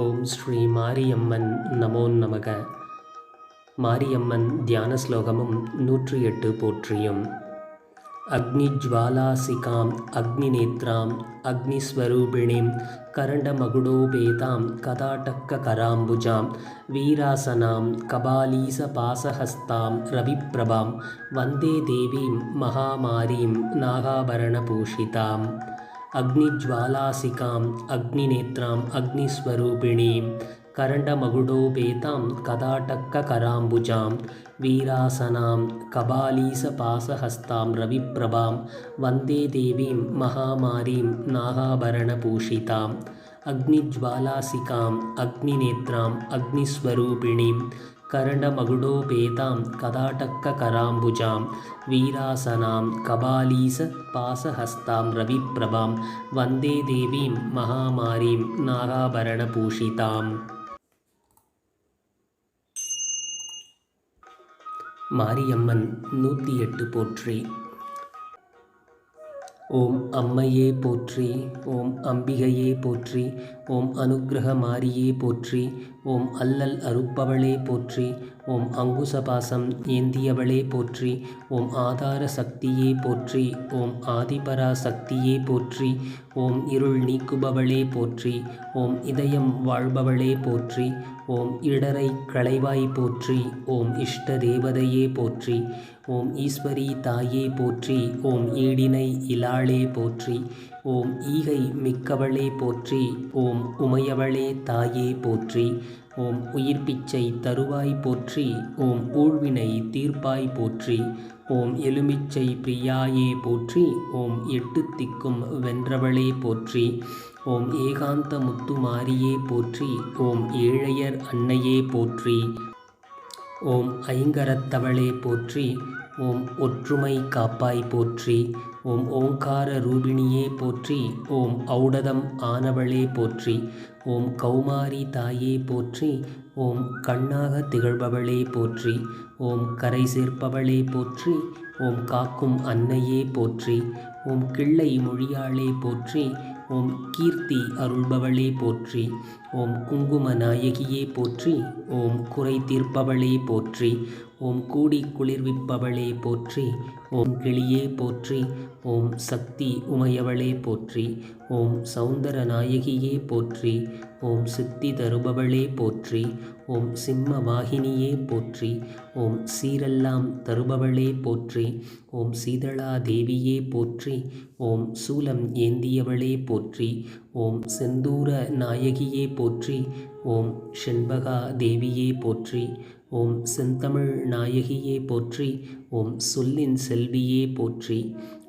ஓம் ஸ்ரீ மாரியம்மன் நமோ நமக மாரியம்மன் தியான ஸ்லோகமும் நூற்றி எட்டு போற்றியும் அக்னிஜ்வாலாசிகாம் அக்னிநேத்ராம் அக்னிஸ்வரூபிணிம் கரண்டமகுடோபேதாம் கதாட்டக்க கராம்புஜாம் வீராசனாம் கபாலீசபாசஹஸ்தாம் ரவிப்பிரபாம் வந்தே தேவீம் மகாமாரீம் நாகாபரணபூஷிதாம் अग्निज्वालासिकाम् अग्निनेत्राम् अग्निस्वरूपिणीं करण्डमकुडोपेतां कदाटक्ककराम्बुजां वीरासनां कबालीसपासहस्तां रविप्रभां वन्दे देवीं महामारीं नागाभरणभूषिताम् अग्निज्वालासिकाम् अग्निनेत्राम् अग्निस्वरूपिणीं கரணமகுடோபேதாம் கதாடக்க கராம்புஜாம் வீராசனாம் கபாலீச பாசஹஸ்தாம் ரவிப்பிரபாம் வந்தே தேவீம் மகாமாரீம் நாகாபரணபூஷிதாம் மாரியம்மன் நூற்றி எட்டு போற்றி ஓம் அம்மையே போற்றி ஓம் அம்பிகையே போற்றி ஓம் அனுக்கிரக மாரியே போற்றி ஓம் அல்லல் அருப்பவளே போற்றி ஓம் அங்குசபாசம் ஏந்தியவளே போற்றி. ஓம் ஆதார சக்தியே போற்றி. ஓம் ஆதிபரா சக்தியே போற்றி. ஓம் இருள் நீக்குபவளே போற்றி. ஓம் இதயம் வாழ்பவளே போற்றி. ஓம் இடரை களைவாய் போற்றி. ஓம் இஷ்ட தேவதையே போற்றி. ஓம் ஈஸ்வரி தாயே போற்றி. ஓம் ஈடினை இலாளே போற்றி. ஓம் ஈகை மிக்கவளே போற்றி ஓம் உமையவளே தாயே போற்றி ஓம் உயிர் பிச்சை தருவாய் போற்றி ஓம் ஊழ்வினை தீர்ப்பாய் போற்றி ஓம் எலுமிச்சை பிரியாயே போற்றி ஓம் எட்டு திக்கும் வென்றவளே போற்றி ஓம் ஏகாந்த முத்துமாரியே போற்றி ஓம் ஏழையர் அன்னையே போற்றி ஓம் ஐங்கரத்தவளே போற்றி ஓம் ஒற்றுமை காப்பாய் போற்றி ஓம் ஓங்கார ரூபிணியே போற்றி ஓம் ஔடதம் ஆனவளே போற்றி ஓம் கௌமாரி தாயே போற்றி ஓம் கண்ணாக திகழ்பவளே போற்றி ஓம் கரை சேர்ப்பவளே போற்றி ஓம் காக்கும் அன்னையே போற்றி ஓம் கிள்ளை மொழியாளே போற்றி ஓம் கீர்த்தி அருள்பவளே போற்றி. ஓம் குங்கும நாயகியே போற்றி. ஓம் குறை தீர்ப்பவளே போற்றி. ஓம் கூடி குளிர்விப்பவளே போற்றி ஓம் கிளியே போற்றி ஓம் சக்தி உமையவளே போற்றி ஓம் சௌந்தர நாயகியே போற்றி ஓம் சித்தி தருபவளே போற்றி ஓம் சிம்ம வாகினியே போற்றி ஓம் சீரெல்லாம் தருபவளே போற்றி ஓம் சீதளா தேவியே போற்றி ஓம் சூலம் ஏந்தியவளே போற்றி ஓம் செந்தூர நாயகியே போற்றி ஓம் செண்பகா தேவியே போற்றி ஓம் செந்தமிழ் நாயகியே போற்றி ஓம் சொல்லின் செல்வியே போற்றி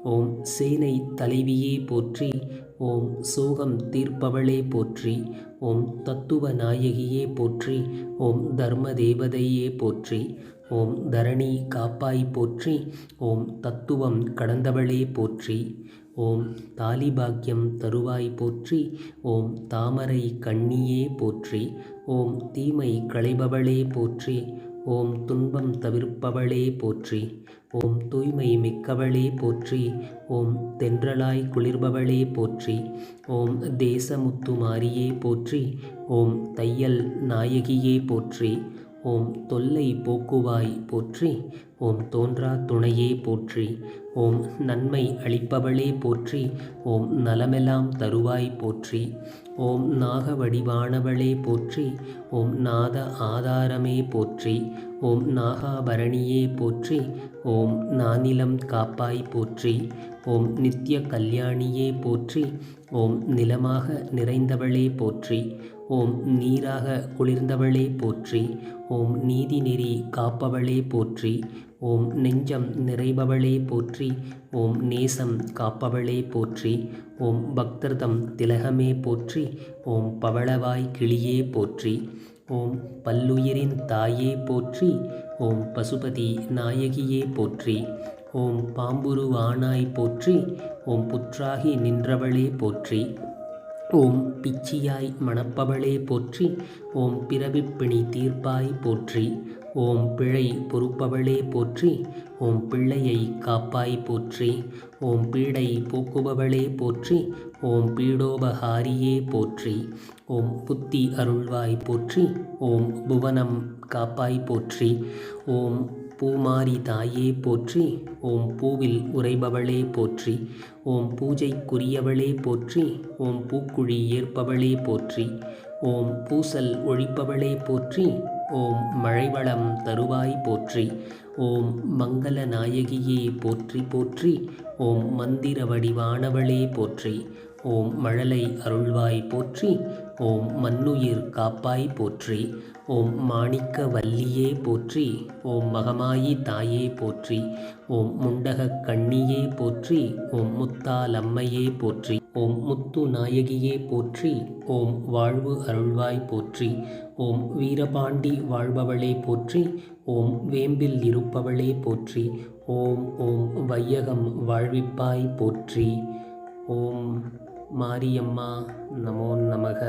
ஓம் சேனை தலைவியே போற்றி ஓம் சோகம் தீர்ப்பவளே போற்றி ஓம் தத்துவ நாயகியே போற்றி ஓம் தர்ம தேவதையே போற்றி ஓம் தரணி காப்பாய் போற்றி ஓம் தத்துவம் கடந்தவளே போற்றி ஓம் தாலிபாக்கியம் தருவாய் போற்றி ஓம் தாமரை கண்ணியே போற்றி ஓம் தீமை களைபவளே போற்றி ஓம் துன்பம் தவிர்ப்பவளே போற்றி ஓம் தூய்மை மிக்கவளே போற்றி ஓம் தென்றலாய் குளிர்பவளே போற்றி ஓம் தேசமுத்து மாரியே போற்றி ஓம் தையல் நாயகியே போற்றி ஓம் தொல்லை போக்குவாய் போற்றி ஓம் தோன்றா துணையே போற்றி ஓம் நன்மை அளிப்பவளே போற்றி ஓம் நலமெல்லாம் தருவாய் போற்றி ஓம் நாக வடிவானவளே போற்றி ஓம் நாத ஆதாரமே போற்றி ஓம் நாகாபரணியே போற்றி ஓம் நானிலம் காப்பாய் போற்றி ஓம் நித்ய கல்யாணியே போற்றி ஓம் நிலமாக நிறைந்தவளே போற்றி ஓம் நீராக குளிர்ந்தவளே போற்றி ஓம் நீதி நெறி காப்பவளே போற்றி ஓம் நெஞ்சம் நிறைபவளே போற்றி ஓம் நேசம் காப்பவளே போற்றி ஓம் பக்தர்தம் திலகமே போற்றி ஓம் பவளவாய் கிளியே போற்றி ஓம் பல்லுயிரின் தாயே போற்றி ஓம் பசுபதி நாயகியே போற்றி ஓம் பாம்புருவானாய் போற்றி ஓம் புற்றாகி நின்றவளே போற்றி. ஓம் பிச்சியாய் மணப்பவளே போற்றி ஓம் பிறவிப்பிணி தீர்ப்பாய் போற்றி ஓம் பிழை பொறுப்பவளே போற்றி ஓம் பிள்ளையை காப்பாய் போற்றி ஓம் பீடை போக்குபவளே போற்றி ஓம் பீடோபகாரியே போற்றி ஓம் புத்தி அருள்வாய் போற்றி ஓம் புவனம் காப்பாய் போற்றி ஓம் பூமாரி தாயே போற்றி ஓம் பூவில் உறைபவளே போற்றி ஓம் பூஜைக்குரியவளே போற்றி ஓம் பூக்குழி ஏற்பவளே போற்றி ஓம் பூசல் ஒழிப்பவளே போற்றி ஓம் மழைவளம் தருவாய் போற்றி ஓம் மங்கள நாயகியே போற்றி போற்றி ஓம் மந்திர வடிவானவளே போற்றி ஓம் மழலை அருள்வாய் போற்றி ஓம் மண்ணுயிர் காப்பாய் போற்றி ஓம் மாணிக்க வல்லியே போற்றி ஓம் மகமாயி தாயே போற்றி ஓம் முண்டக கண்ணியே போற்றி ஓம் முத்தாலம்மையே போற்றி ஓம் முத்து நாயகியே போற்றி ஓம் வாழ்வு அருள்வாய் போற்றி ஓம் வீரபாண்டி வாழ்பவளே போற்றி ஓம் வேம்பில் இருப்பவளே போற்றி ஓம் ஓம் வையகம் வாழ்விப்பாய் போற்றி ஓம் மாரியம்மா. நமோ நமக.